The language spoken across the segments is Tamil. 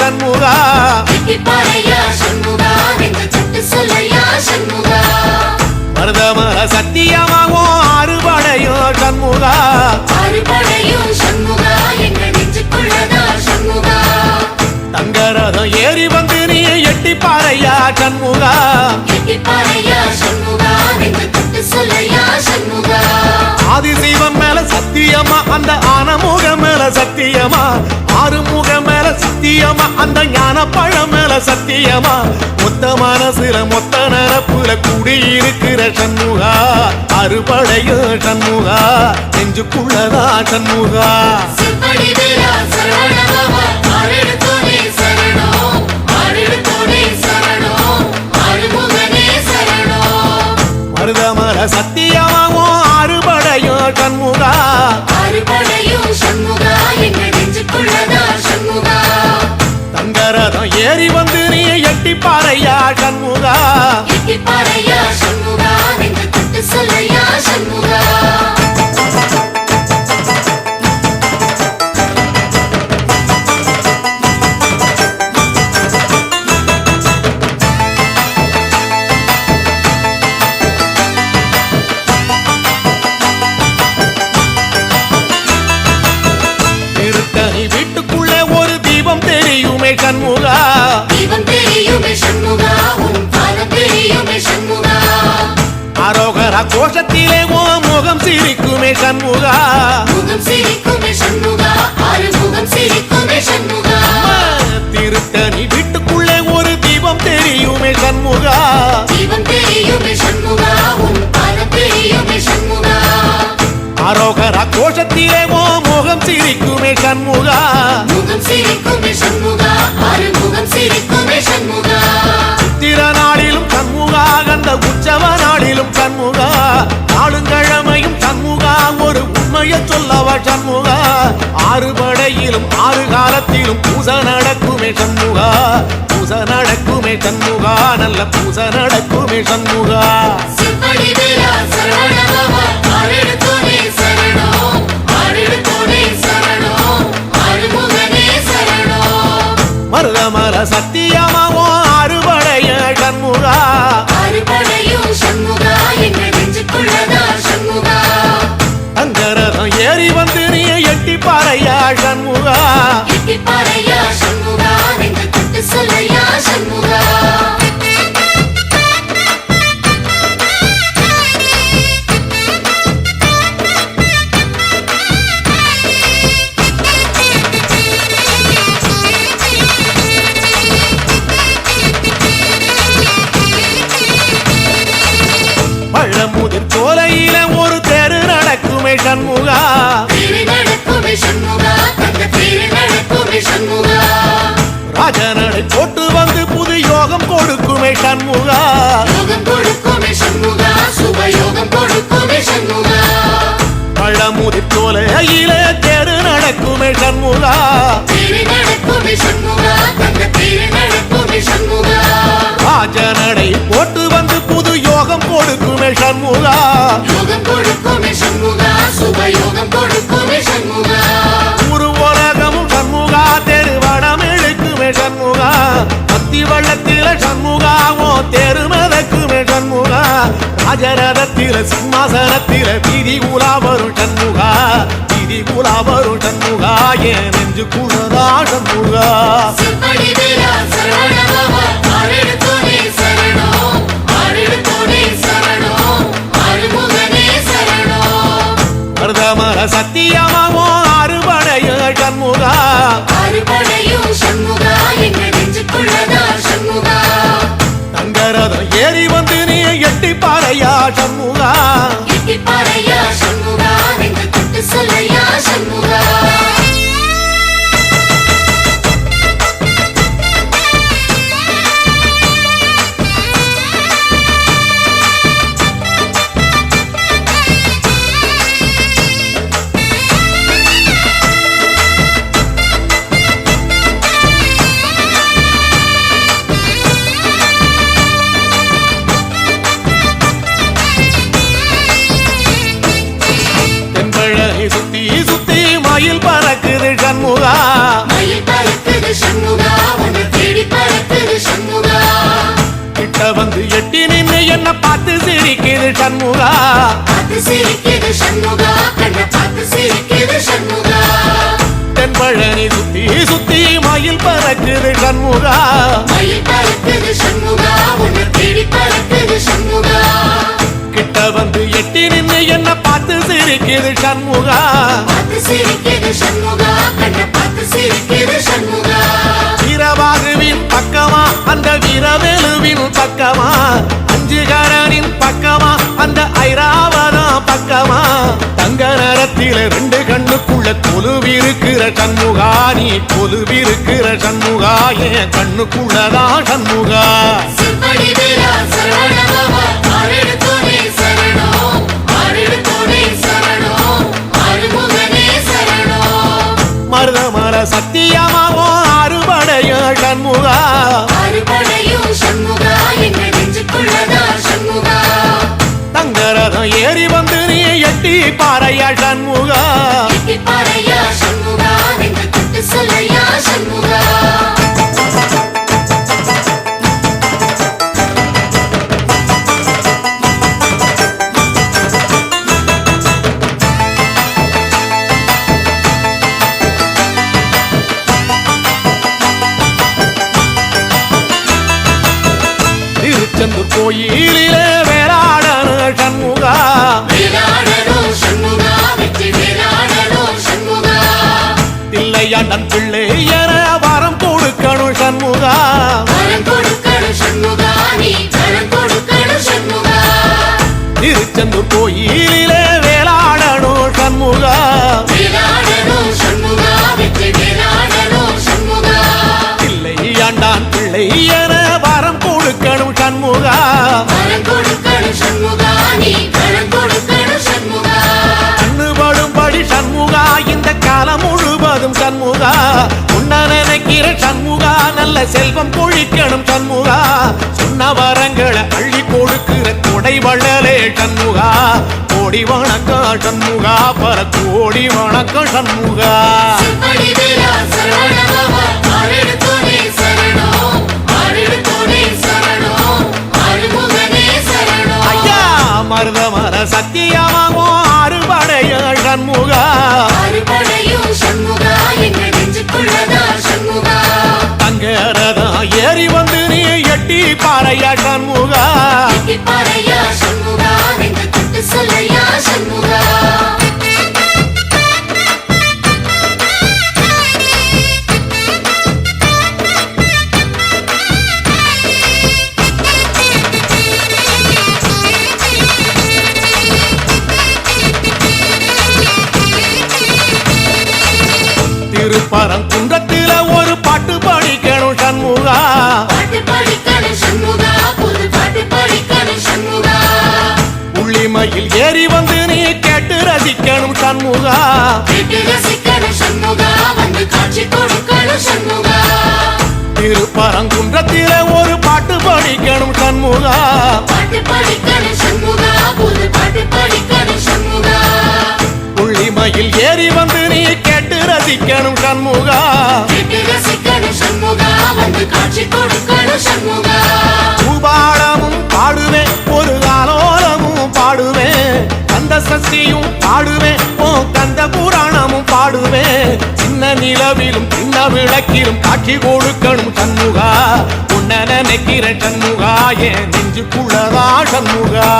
சண்முகா? மருதமர சத்தியமாகும் அறுபடையோ சண்முகா. தங்கரதம் ஏறி வந்து நீ எட்டி பாறையா சண்முகா? ஆதிசைவம் மேல சத்தியமா அந்த ஆனமுகம் மேல சத்தியமா ஆறுமுகம் மேல சத்தியமா? அந்த ஞான பழம் மேல சத்தியமா? மொத்த மனசுல மொத்த நரப்புல குடியிருக்கிற சண்முகா. அறுபடையோ சண்முகா. நெஞ்சுக்குள்ளதா சண்முகா. மருதமர சத்தியமாவும் அறுபடையோ சண்முகா. அறுபடையும் சண்முகா. எட்டி பாறையா சண்முகா பாறையா சண்முகா நெஞ்சு தொட்டு சொல்லையா? அரோகர கோஷத்திலே ஓ முகம் சிரிக்குமே சண்முகா. முகம் சிரிக்குமே சண்முகா ஆறு முகம் சிரிக்குமே சண்முகா. திருத்தணி வீட்டுக்குள்ளே ஒரு தீபம் தெரியுமே சண்முகா. தீபம் தெரியுமே சண்முகா உன் பாதம் தெரியுமே சண்முகா. அரோகர கோஷத்திலே ஓ முகம் சிரிக்குமே சண்முகா. முகம் சொல்லவா சண்முகா? ஆறு படையிலும் ஆறு காலத்திலும் பூச நடக்குமே சண்முகா. பூச நடக்குமே சண்முகா நல்ல பூச நடக்குமே சண்முகா. செப்படி வீரா பழமுதிர் சோலையில ஒரு தெரு நடக்குமே சண்முகா. ராஜனடை போட்டு வந்து புது யோகம் கொடுக்குமே சண்முகா. பழமுதிர் சோலையில தெரு நடக்குமே சண்முகா. தேரு நடக்குமே சண்முகா. ராஜரதத்தில சிம்மாசனத்தில வீதி உலா வரும் சண்முகா. வீதி உலா வரும் சண்முகா. என் நெஞ்சு குளரா சண்முகா சண்முகா உன்னை தேடி பறக்குது சண்முகா. கிட்ட வந்து எட்டி நின்று என்ன பார்த்து சிரிக்குது சண்முகா. பார்த்து சிரிக்குது சண்முகா கண்ணை பார்த்து சிரிக்குது சண்முகா. தென்பழனி சுத்தி சுத்தி மயில் பறக்குது சண்முகா. மயில் பறக்குது சண்முகா உன்னை தேடி பறக்குது சண்முகா. கிட்ட வந்து எட்டி நின்று என்ன பார்த்து சிரிக்குது சண்முகா. பார்த்து சிரிக்குது சண்முகா கண்ணை பார்த்து சிரிக்குது சண்முகா. பக்கமா அந்த வீரவேலுவின் பக்கமா. அஞ்சுகரனின் பக்கமா அந்த ஐராவதம் பக்கமா. தங்க நேரத்தில ரெண்டு கண்ணுக்குள்ள கொலுவிருக்கிற சண்முகா நீ கொலுவிருக்கிற சண்முகா என் கண்ணுக்குள்ளதான் சண்முகா. வீரா நீ எட்டி பாறையா சண்முகா. பாறையா சண்முகா சொல்லையா சண்முகா. கோயிலிலே buscando நல்ல செல்வம் பொழிக்கணும் சண்முகா. சொன்ன வரங்களை அள்ளி கொடுக்கிற கொடை வள்ளலே சண்முகா. கோடி வணக்கம் சண்முகா பல கோடி வணக்கம் சண்முகா. சிற்படி வீரா சரவணபவா ஆறெடுத்தோனே எட்டி பாறையா சண்முகா? நெஞ்சு தொட்டு சொல்லையா சண்முகா? ரசிக்கணும் சண்முகா. ரசிக்கணும் சண்முகா. வந்து காட்சி கொடுக்கணும் சண்முகா. திருப்பரங்குன்றத்தில ஒரு பாட்டு படிக்கணும் சண்முகா. பாட்டு படிக்கணும் சண்முகா. புது பாட்டு படிக்கணும் சண்முகா. உள்ளிமையில் ஏறி வந்து நீ கேட்டு ரசிக்கணும் சண்முகா. கேட்டு ரசிக்கணும் சண்முகா. வந்து காட்சி கொடுக்கணும் சண்முகா. பூபாலமும் பாடுவேன் ஒரு ஆலோலமும் பாடுவேன். கந்த சஷ்டியும் விளக்கிலும் காட்சி கொடுக்கணும் சண்முகா. உன்ன நினைக்கிற சண்முகா. என் நெஞ்சுக்குள்ளதா சண்முகா.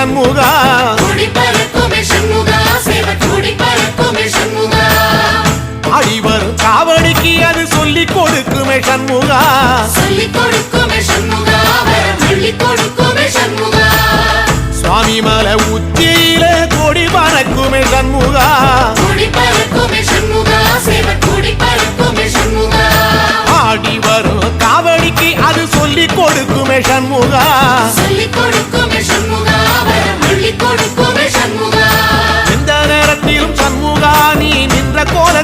சண்முகா. அடிவர் காவடிக்கு அது சொல்லி கொடுக்குமே சண்முகா. சொல்லி கொடுக்குமே சண்முகா சொல்லி கொடுக்குமே சண்முகா. சுவாமி மலை உச்சியில கொடி பறக்குமே சண்முகா. கொடி பறக்குமே சண்முகா சேவ கொடி பறக்குமே சண்முகா. ஆடி வரும் காவடிக்கு அது சொல்லி கொடுக்குமே சண்முகா.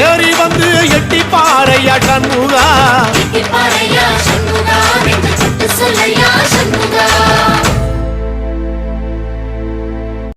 ஏறி வந்து எட்டி பாறையா சண்முகா? பாறையா சொல்லையா